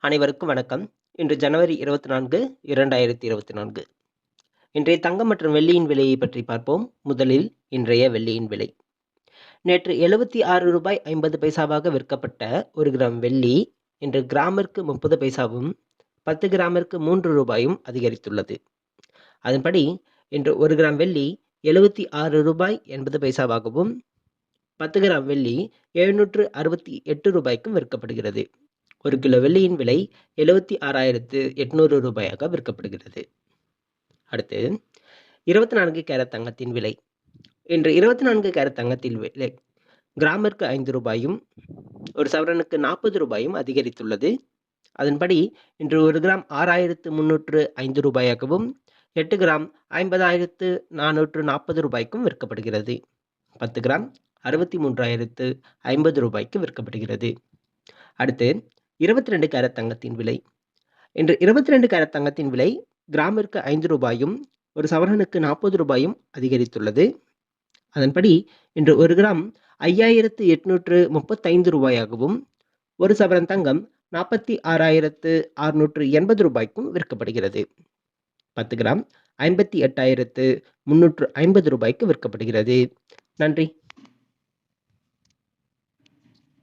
அனைவருக்கும் வணக்கம். இன்று ஜனவரி இருபத்தி நான்கு இரண்டாயிரத்தி இருபத்தி நான்கு இன்றைய தங்கம் மற்றும் வெள்ளியின் விலையை பற்றி பார்ப்போம். முதலில் இன்றைய வெள்ளியின் விலை. நேற்று எழுபத்தி ஆறு ரூபாய் ஐம்பது பைசாவாக விற்கப்பட்ட ஒரு கிராம் வெள்ளி இன்று கிராமிற்கு முப்பது பைசாவும் பத்து கிராமிற்கு மூன்று ரூபாயும் அதிகரித்துள்ளது. அதன்படி இன்று ஒரு கிராம் வெள்ளி எழுபத்தி ஆறு ரூபாய் எண்பது பைசாவாகவும் பத்து கிராம் வெள்ளி எழுநூற்று அறுபத்தி எட்டு ரூபாய்க்கும் விற்கப்படுகிறது. ஒரு கிலோ வெள்ளியின் விலை எழுபத்தி ஆறாயிரத்து எட்நூறு ரூபாயாக விற்கப்படுகிறது. அடுத்து இருபத்தி நான்கு கேரட் தங்கத்தின் விலை. இன்று இருபத்தி நான்கு கேரட் தங்கத்தின் விலை கிராமிற்கு ஐந்து ரூபாயும் ஒரு சவரனுக்கு நாற்பது ரூபாயும் அதிகரித்துள்ளது. அதன்படி இன்று ஒரு கிராம் ஆறாயிரத்து முன்னூற்று ஐந்து ரூபாயாகவும் எட்டு கிராம் ஐம்பதாயிரத்து நானூற்று நாற்பது ரூபாய்க்கும் விற்கப்படுகிறது. பத்து கிராம் அறுபத்தி மூன்றாயிரத்து ஐம்பது ரூபாய்க்கு விற்கப்படுகிறது. அடுத்து இருபத்தி ரெண்டு கேரட் தங்கத்தின் விலை. இன்று இருபத்தி ரெண்டு கேரட் தங்கத்தின் விலை கிராமிற்கு ஐந்து ரூபாயும் ஒரு சவரனுக்கு நாற்பது ரூபாயும் அதிகரித்துள்ளது. அதன்படி இன்று ஒரு கிராம் ஐயாயிரத்து எட்நூற்று முப்பத்தைந்து ரூபாயாகவும் ஒரு சவரன் தங்கம் நாற்பத்தி ஆறாயிரத்து அறுநூற்று எண்பது ரூபாய்க்கும் விற்கப்படுகிறது. பத்து கிராம் ஐம்பத்தி எட்டாயிரத்து முன்னூற்று ஐம்பது ரூபாய்க்கு விற்கப்படுகிறது. நன்றி.